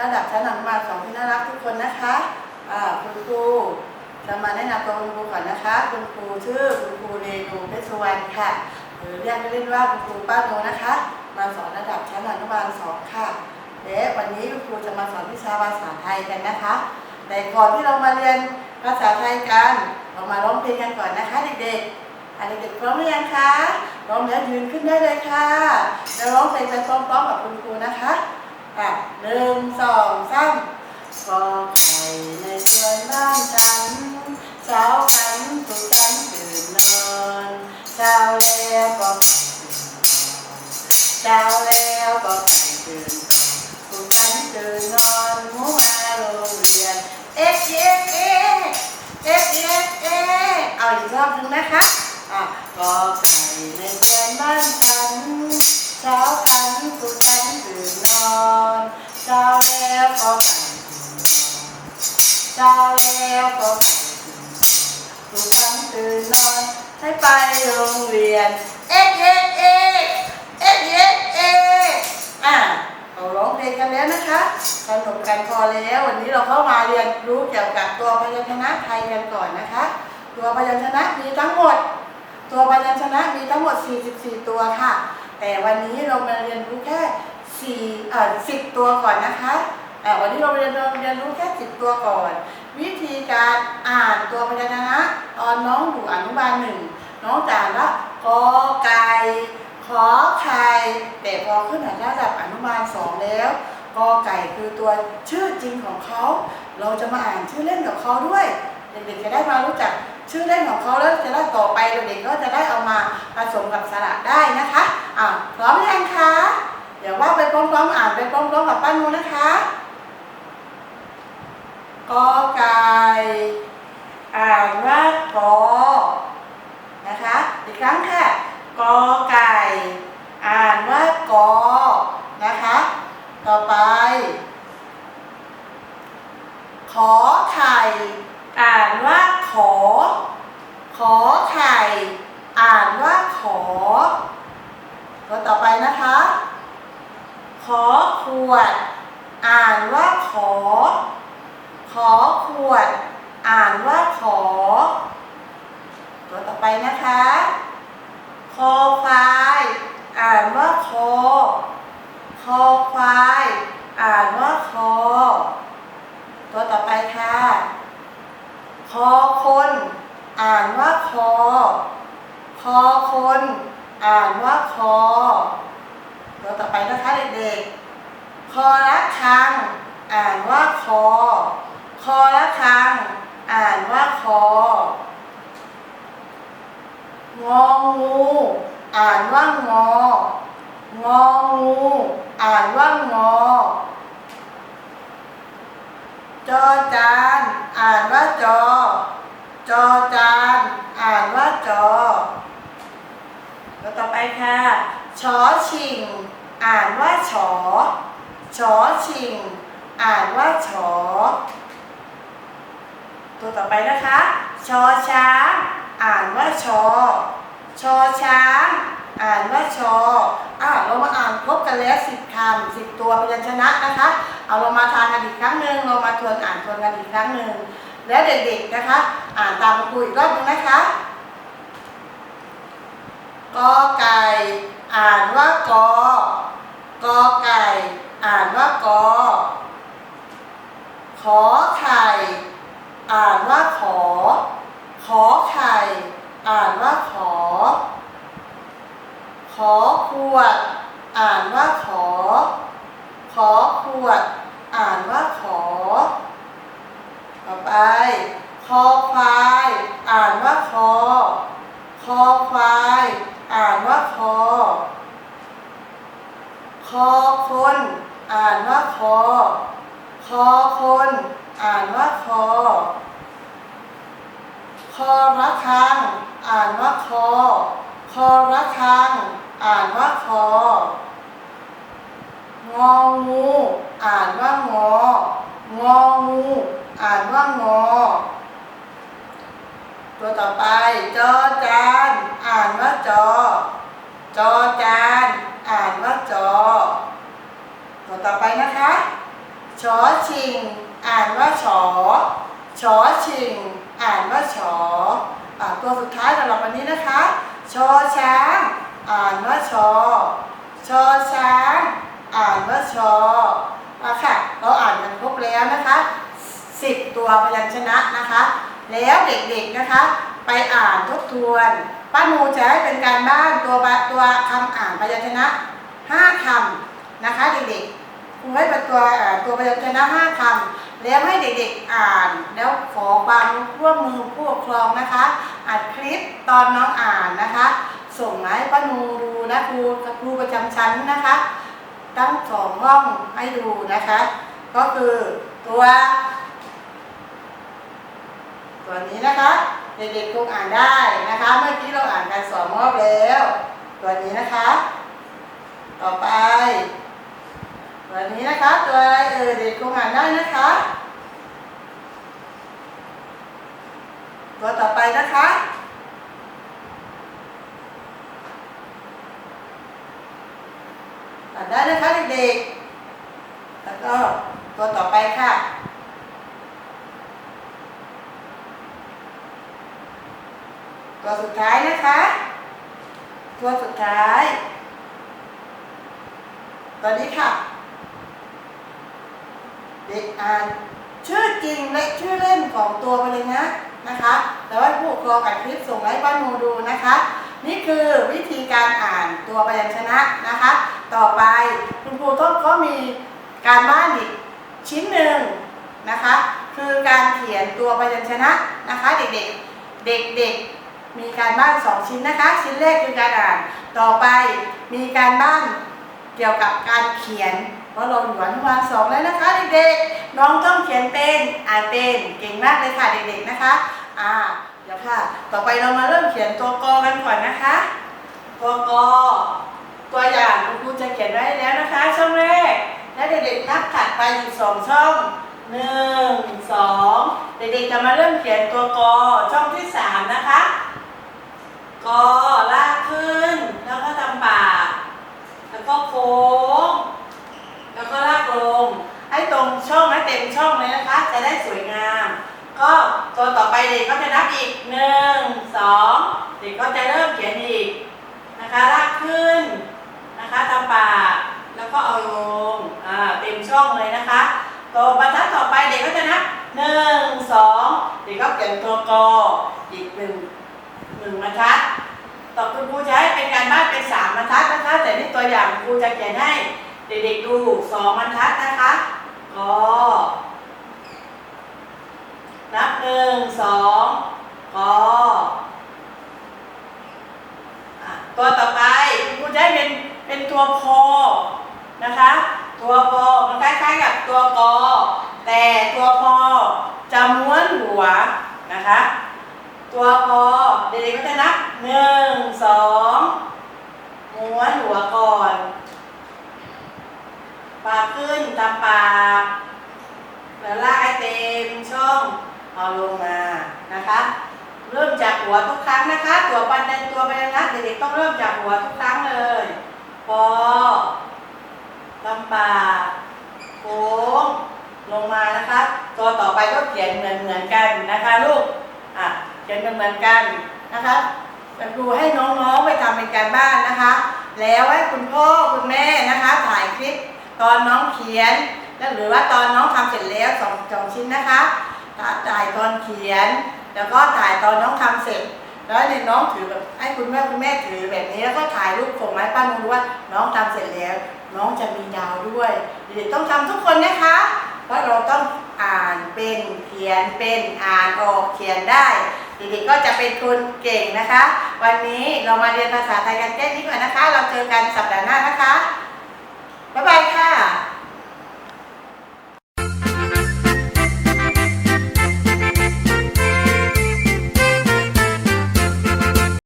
ระดับชั้นอนุบาลสองที่น่ารักทุกคนนะคะคุณครูจะมาแนะนำตัวคุณครูก่อนนะคะ คุณครูชื่อคุณครูเรนูเพชรสุวรรณค่ะ หรือเรียกเล่นว่าคุณครูป้าโนนะคะ มาสอนระดับชั้นอนุบาลสองค่ะและวันนี้คุณครูจะมาสอนวิชาภาษาไทยกันนะคะ แต่ก่อนที่เรามาเรียนภาษาไทยกัน เรามาร้องเพลงกันก่อนนะคะเด็กๆอะเด็กๆพร้อมหรือยังคะพร้อมแล้วยืนขึ้นได้เลยค่ะแล้วร้องเพลงไปพร้อมๆกับคุณครูนะคะ อะหนึ่งสองสามกอไก่ในสวนบ้านฉันเช้าขันทุกฉันตื่นนอนเช้าแล้วก็ไก่ตื่นนอนเช้าแล้วก็ไก่ตื่นนอนทุกฉันตื่นนอนหมูมาโรงเรียนเอ๊ะเอ๊ะเอ๊ะเอ๊ะเอ๊ะเอ๊ะเอาอีกรอบหนึ่งนะคะอะกอไก่ในเรือนบ้านฉัน ช้าแล้วก็ไก่ตื่นนอนทุกฉันตื่นนอนให้ไปโรงเรียน เอ๊ะเอ๊ะเอ๊ะเอ๊ะเอ๊ะเอ๊ะอะเราร้องเพลงกันแล้วนะคะสนุกกันพอแล้ววันนี้เราเข้ามาเรียนรู้เกี่ยวกับตัวพยัญชนะไทยกันก่อนนะคะ ตัวพยัญชนะมีทั้งหมด ตัวพยัญชนะมีทั้งหมด 44 ตัวค่ะ แต่วันนี้เรามาเรียนรู้แค่4เอ่อ10 ตัวก่อนนะคะ แต่วันนี้เราเรียนเรียนรู้แค่10ตัวก่อน วิธีการอ่านตัวพยัญชนะตอนน้องอยู่อนุบาลหนึ่งน้องจ่านว่ากอไก่ขอไข่แต่พอขึ้นระดับอนุบาลสองแล้วกอไก่คือตัวชื่อจริงของเขา เราจะมาอ่านชื่อเล่นกับเขาด้วย เด็กๆจะได้มารู้จักชื่อเล่นของเขาแล้วจะได้ต่อไปเด็กๆก็จะได้เอามาผสมกับสระได้นะคะอ่าพร้อมหรือยังคะเดี๋ยวว่าไปพร้อมๆอ่านไปพร้อมๆกับป้านูนะคะ กอไก่อ่านว่ากอนะคะ อีกครั้งค่ะกอไก่ อ่านว่ากอนะคะ ต่อไป ขอไข่ อ่านว่าขอ ขอไข่ อ่านว่าขอตัวต่อไปนะคะ ขอขวด อ่านว่าขอ ขอขวด อ่านว่าขอ ตัวต่อไปนะคะ คอควาย อ่านว่าคอ คอควาย อ่านว่าคอ ตัวต่อไปค่ะ คอคน อ่านว่าคอ คอคน อ่านว่าคอ ตัวต่อไปนะคะเด็กๆ คอละคัง อ่านว่าคอ คอละคัง อ่านว่าคอ งองู อ่านว่างอ งองู อ่านว่างอ จอจาน อ่านว่าจอ จอจาน อ่านว่าจอ แล้วต่อไปค่ะชอชิง อ่านว่าฉอชอชิง อ่านว่าฉอ ตัวต่อไปนะคะ ชอช้างอ่านว่าชอ ชอช้างอ่านว่าชออ่าเรามาอ่านครบกันแล้วสิบคำสิบตัวพยัญชนะนะคะ เอาเรามาทานกันอีกครั้งหนึ่งเรามาทวนอ่านทวนกันอีกครั้งหนึ่งแล้วเด็กๆนะคะ อ่านตามคุณครูอีกรอบนึงนะคะกอไก่อ่านว่ากอกอไก่ อ่านว่ากอขอไข่ อ่านว่าขอ ขอไข่ อ่านว่าขอ ขอขวด อ่านว่าขอ ขอขวด อ่านว่าขอ ต่อไป คอควาย อ่านว่าคอ คอควาย อ่านว่าคอ คอคน อ่านว่าคอ คอคน อ่านว่าคอ คอระคัง อ่านว่าคอ คอระคัง อ่านว่าคอ งองู อ่านว่างอ งองู อ่านว่างอ ตัวต่อไป จอจาน อ่านว่าจอ จอจาน อ่านว่าจอ ตัวต่อไปนะคะชอชิง อ่านว่าชอชอชิง อ่านว่าชออตัวสุดท้ายสำหรับวันนี้นะคะ ชอช้าง อ่านว่าชอ ชอช้าง อ่านว่าชออะค่ะ เราอ่านกันครบแล้วนะคะสิบตัวพยัญชนะนะคะ แล้วเด็กๆนะคะ ไปอ่านทบทวนป้านูจะให้เป็นการบ้านตัวบตัวคำอ่านพยัญชนะห้าคำนะคะเด็กๆครูให้เป็นตัวตัวพยัญชนะห้าคำ แล้วให้เด็กๆอ่านแล้วขอความร่วมมือผู้ปกครองนะคะอัดคลิปตอนน้องอ่านนะคะ ส่งมาให้ป้านูดูนะครูกับครูประจำชั้นนะคะ ตั้งสองห้องให้ดูนะคะ ก็คือตัว ตัวนี้นะคะ เด็กๆคงอ่านได้นะคะ เมื่อกี้เราอ่านกันสองรอบแล้ว ตัวนี้นะคะ ต่อไป วนี้นะคะตัวอะไรเออเด็กคงอ่านได้นะคะ ตัวต่อไปนะคะอ่านได้นะคะเด็กๆแล้วก็ตัวต่อไปค่ะตัวสุดท้ายนะคะ ตัวสุดท้ายตัวนี้ค่ะ เด็กอ่านชื่อจริงและชื่อเล่นของตัวไปเลยนะนะคะแล้วให้ผู้ปกครองกับคลิปส่งให้บ้านมูดูนะคะ นี่คือวิธีการอ่านตัวพยัญชนะนะคะ ต่อไปคุณครูต้องก็มีการบ้านอีกชิ้นหนึ่งนะคะ คือการเขียนตัวพยัญชนะนะคะ เด็กๆเด็กๆมีการบ้านสองชิ้นนะคะ ชิ้นแรกคือการอ่าน ต่อไปมีการบ้านเกี่ยวกับการเขียน เพราะเราอยู่อนุบาลสองแล้วนะคะเด็กๆ น้องต้องเขียนเป็นอ่านเป็นเก่งมากเลยค่ะเด็กๆนะคะอ่าเดี๋ยวค่ะ ต่อไปเรามาเริ่มเขียนตัวกอกันก่อนนะคะตัวกอตัวอย่างคุณครูจะเขียนไว้แล้วนะคะ ช่องแรก และเด็กๆนับถัดไปอีกสองช่องหนึ่งสองเด็กๆจะมาเริ่มเขียนตัวกอช่องที่สามนะคะกอลากขึ้น แล้วก็ทำปากแล้วก็โค้ง แล้วก็ลากลง ให้ตรงช่องให้เต็มช่องเลยนะคะ จะ ได้สวยงาม ก็ตัวต่อไปเด็กก็จะนับอีกหนึ่งสองเด็กก็จะเริ่มเขียนอีกนะคะลากขึ้นนะคะทำปากแล้วก็เอาลงอ่าเต็มช่องเลยนะคะตัวบรรทัดต่อไปเด็กก็จะนับหนึ่งสองเด็กก็เขียนตัวกออีกหนึ่งหนึ่งบรรทัดต่อคุณครูจะให้เป็นการบ้านเป็นสามบรรทัดนะคะแต่นี่ตัวอย่างครูจะเขียนให้เด็กๆดูสองบรรทัดนะคะกอ นับหนึ่งสองกอตัวต่อไปคุณจะให้เป็นเป็นตัวโพนะคะ ตัวโพมันคล้ายๆกับตัวกอแต่ตัวพอจะม้วนหัวนะคะ ตัวพอเด็กๆก็จะนับหนึ่งสองม้วนหัวก่อนปากขึ้นตามปากแล้วลากให้เต็มช่อง เอาลงมานะคะ เริ่มจากหัวทุกครั้งนะคะ ตัวปันเดนตัวไปนะเด็กๆต้องเริ่มจากหัวทุกครั้งเลยพอตามปากโค้งลงมานะคะ ตัวต่อไปก็เขียนเหมือนเหมือนๆกันนะคะลูกอะเขียนเหมือนๆกันนะคะครูให้น้องๆไปทำเป็นการบ้านนะคะ แล้วให้คุณพ่อคุณแม่นะคะถ่ายคลิปตอนน้องเขียน แล้วหรือว่าตอนน้องทำเสร็จแล้วสองสองชิ้นนะคะ ถ่ายตอนเขียน แล้วก็ถ่ายตอนน้องทำเสร็จ แล้วเนี่ยน้องถือแบบให้คุณแม่คุณแม่ถือแบบนี้แล้วก็ถ่ายรูปส่งมาให้ป้านูว่าน้องทำเสร็จแล้ว น้องจะมีดาวด้วยเด็กๆต้องทำทุกคนนะคะ เพราะเราต้องอ่านเป็นเขียนเป็นอ่านออกเขียนได้เด็กๆก็จะเป็นคนเก่งนะคะ วันนี้เรามาเรียนภาษาไทยกันแค่นี้ก่อนนะคะ เราเจอกันสัปดาห์หน้านะคะ บ๊ายบายค่ะ